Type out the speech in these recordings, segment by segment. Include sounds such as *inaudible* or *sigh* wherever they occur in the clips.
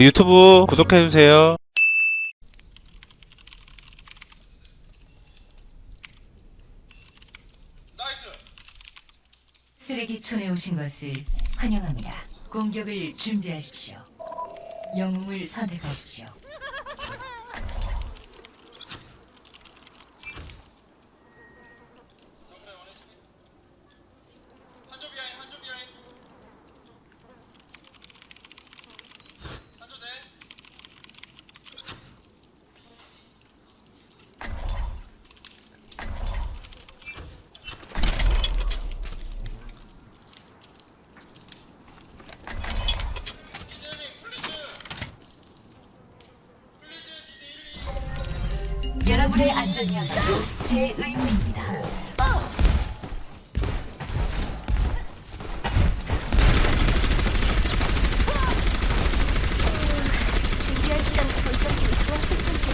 유튜브 구독해주세요. 쓰레기촌에 오신 것을 환영합니다. 공격을 준비하십시오. 영웅을 선택하십시오. 한조 비하인 한조 비하인 한조 대 이재ling 플리즈 플리즈 지지 1, 2 여러분의 안전이야말로 제 의무입니다. 준비할 시간이 더 있었으면 좋았을 텐데.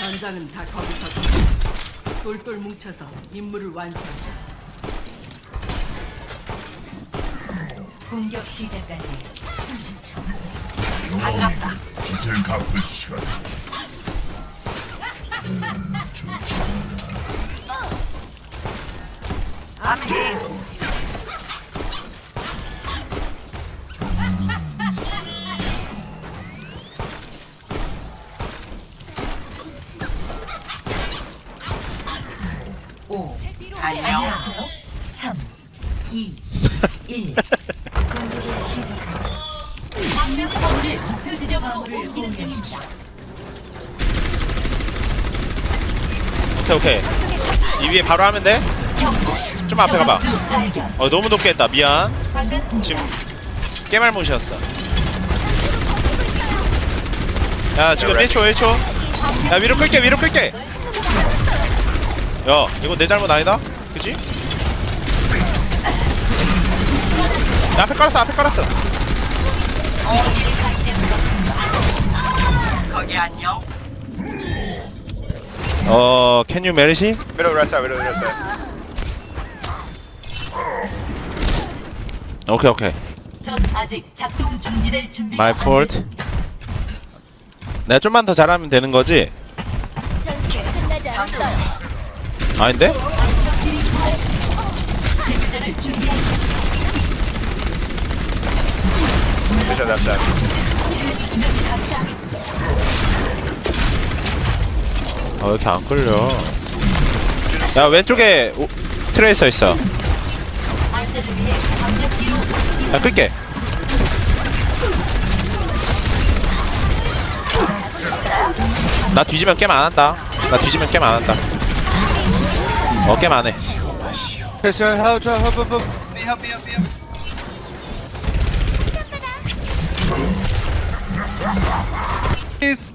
전장은 다 거기서 똘똘 뭉쳐서 임무를 완수한다. 공격 시작까지 30초. 빚을 갚을 시간. 오, 안녕하세요. 3, 2, 1. 공격을 시작합니다. 목표 지점. 오케이 오케이. 이 위에 바로 하면 돼? 좀 앞에 가봐. 발견. 어 너무 높게 했다. 미안. 반갑습니다. 지금 깨말못이었어. 야 지금 1초 1초. 야 위로 끌게 위로 끌게. 야 이거 내 잘못 아니다? 그지? 야, 앞에 깔았어 앞에 깔았어. 어 can you 메르시? Middle right side middle right side 오케이 오케이. 전 아직 작동 중지될 My 안 fault. 내가 좀만 더 잘하면 되는 거지? 전투 끝나지 않았어요. 아닌데? 준비하십시오. 치료해주시면 감사하겠습니다. 아, 왜 이렇게 안 끌려? 야, 왼쪽에 오, 트레이서 있어. 야, 끌게. 나 뒤지면 게임 안 한다. 나 뒤지면 게임 안 한다. 어, 게임 안 해. Help help help Please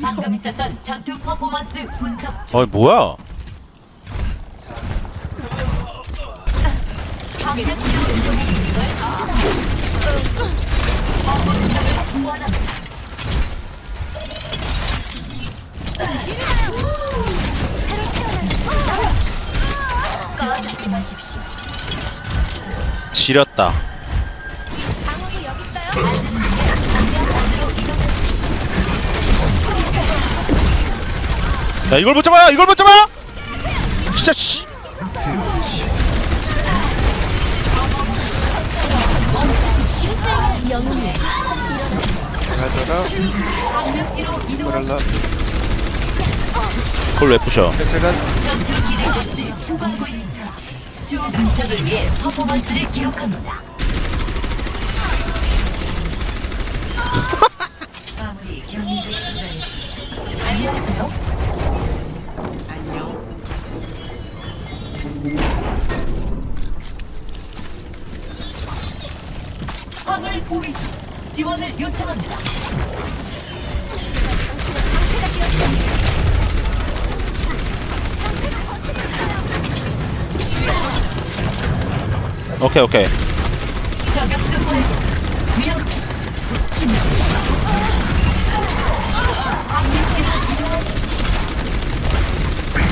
방금 있었던 전투 퍼포먼스 분석 중 어이, 뭐야? 지렸다. 야, 이걸 못 잡아! 이걸 못 잡아! 진짜, 씨. 이동하십시오. 그걸 왜 부셔? 전투 기대값을 추구하고 있습니다. 주 분석을 위해 퍼포먼스를 기록합니다. 지원을 요청합니다. 오케이, 오케이. 저격수 발견. 위험 수준. 침입.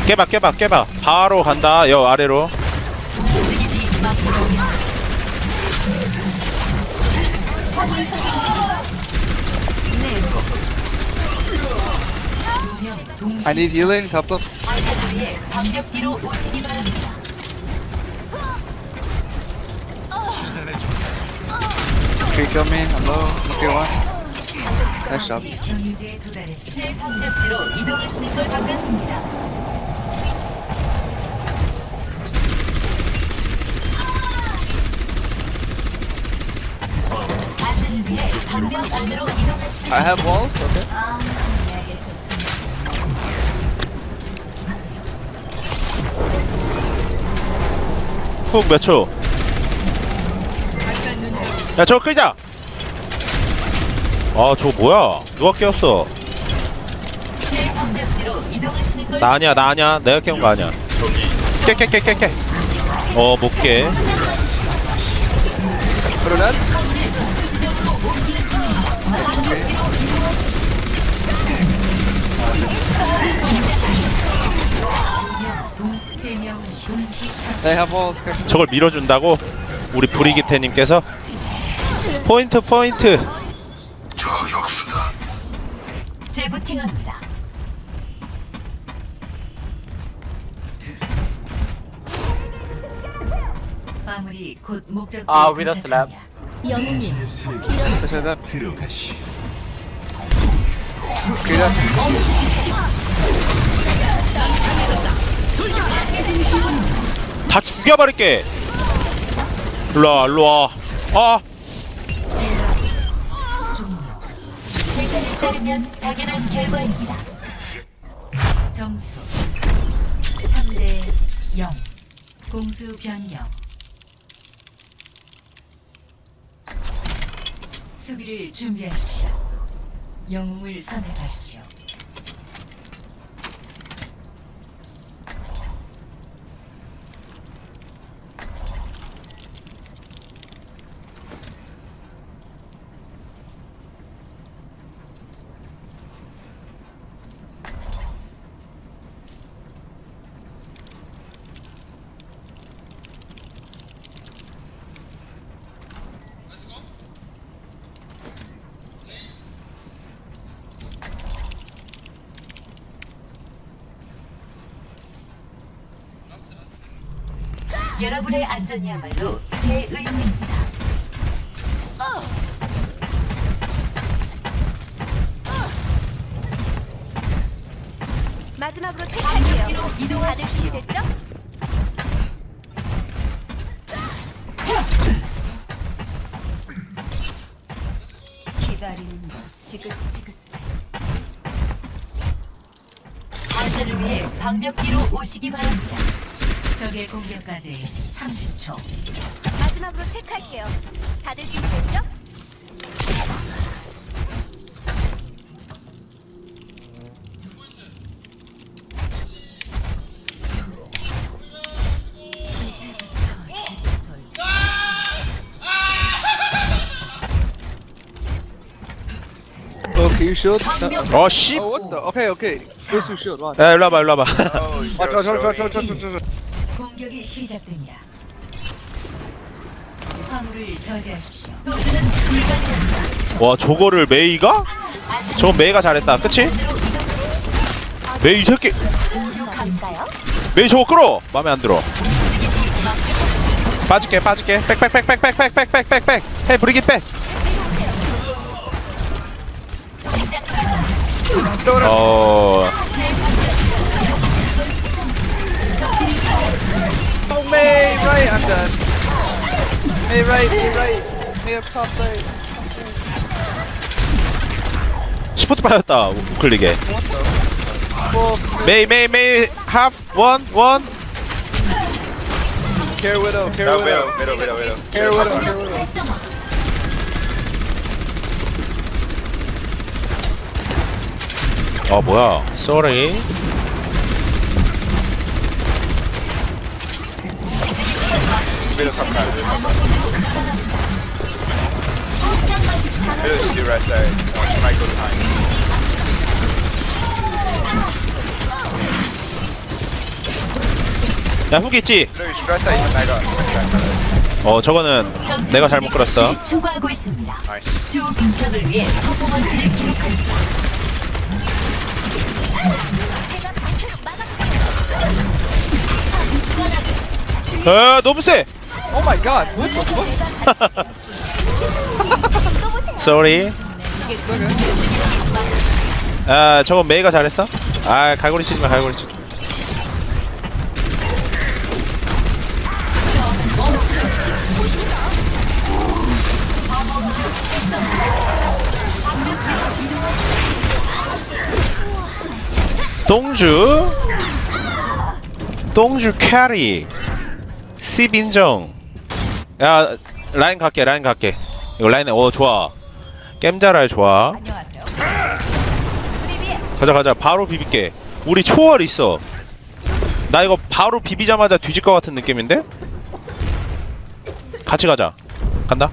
깨봐, 깨봐, 깨봐. 바로 간다. 여 아래로. 움직이지. I need healing, help them. Okay, kill me. I'm low. If you want. Nice job. I have walls. Okay. 약에서 숨지. 훅몇 초? 야 저거 끄자. 아 저거 뭐야? 누가 깨웠어? 나 아니야 나 아니야 내가 깨운 거 아니야. 깨 깨 깨 깨 깨. 어 못 깨. Put it in. They have. Okay. 저걸 밀어준다고? 우리 브리기테님께서 포인트 포인트. 재부팅합니다. 화물이 곧 목적지에 아, 위더 슬랩. hit that. Okay, that. 다 죽여버릴게. 일로와 일로와. 아 대상에 따르면 당연한 결과입니다. 점수 3대 0 공수 변경 수비를 준비하십시오. 영웅을 선택하십시오. 여러분의 안전이야말로 제 의무입니다. 마지막으로 체크할게요 다들 이동하십시오. 준비됐죠? 기다리는 것 지긋지긋해. 안전을 위해 방벽 뒤로 오시기 바랍니다. 적의 공격까지 30초. 마지막으로 체크할게요 다들 준비됐죠? Oh, you? Uh, 어 씨. oh, what the? Okay, okay. 야 일로 와봐 일로 와봐. Watch, watch, watch, watch, watch, watch, watch, watch. 공격이 시작됩니다. 화물을 저지하십시오. 도주는 불가능합니다. 와 저거를 메이가? 저건 메이가 잘했다. 그치? 메이 이 새끼. 메이 저거 끌어. 마음에 안 들어. 빠질게 빠질게. 백백백백백백백백백백. 헤이 브리기 백. 어. Done. May, right, May, right. May up top right. 시프트 빠졌다. 우클릭에. 메이 메이 메이 하프 원원 Care widow, care widow. middle, middle, middle. Care widow, care widow. 어 뭐야? 쏘리. Middle top card. Middle is your right side. Uh, she might go behind. 야 후기 있지? Blue stress out even mega. 어 저거는 내가 잘못 끌었어 추구하고 있습니다. Nice. 주 근접을 위해 퍼포먼스를 기록합니다. 에 너무 세 Oh my god, *laughs* what the fuck? sorry 아 저건 메이가 잘했어? 아 갈고리 치지 마 갈고리 치지 마. 동주 동주 캐리 씹 인정 야 라인 갈게 라인 갈게. 이거 라인 어 좋아. 겜자랄 좋아. 가자 가자. 바로 비빌게. 우리 초월 있어. 나 이거 바로 비비자마자 뒤질 것 같은 느낌인데? 같이 가자. 간다.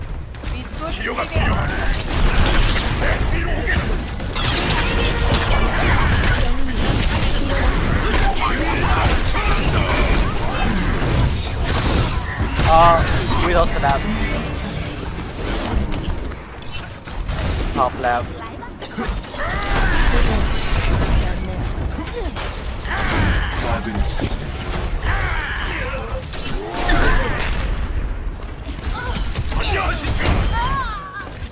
we lost the lab. Top lab.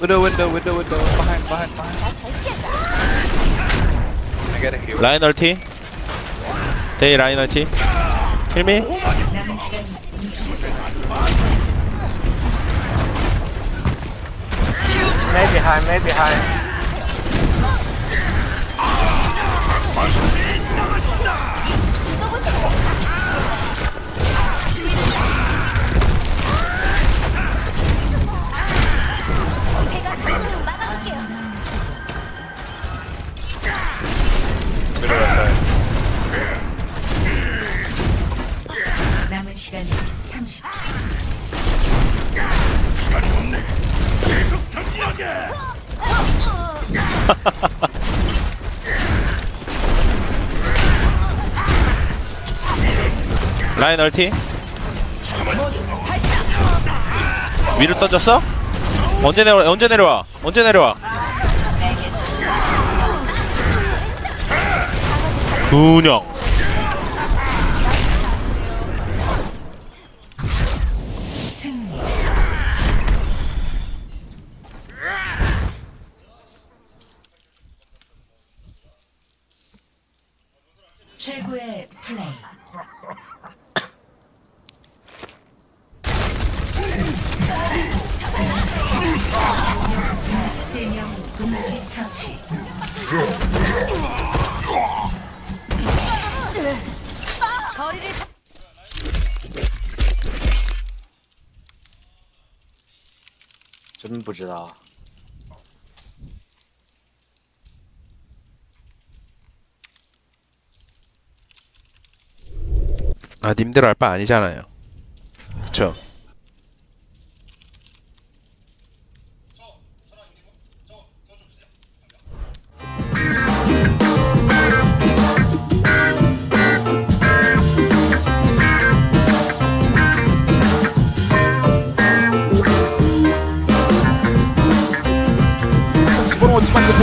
Window, window, window, window. Behind, behind, behind. I get a heal. 라인 얼티 데이 라인 얼티 힐미 behind, maybe behind. 30초. *laughs* 라인 얼티? 위로 떠졌어? 언제 내려 언제 내려와? 언제 내려와? 근영 동시 처치. Shouldn't push it off. 아 님들 알바 아니잖아요 그쵸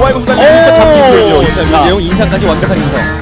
도와이고 수단이 잡히고 있죠. 인상, 내용 인상까지 완벽한 인성.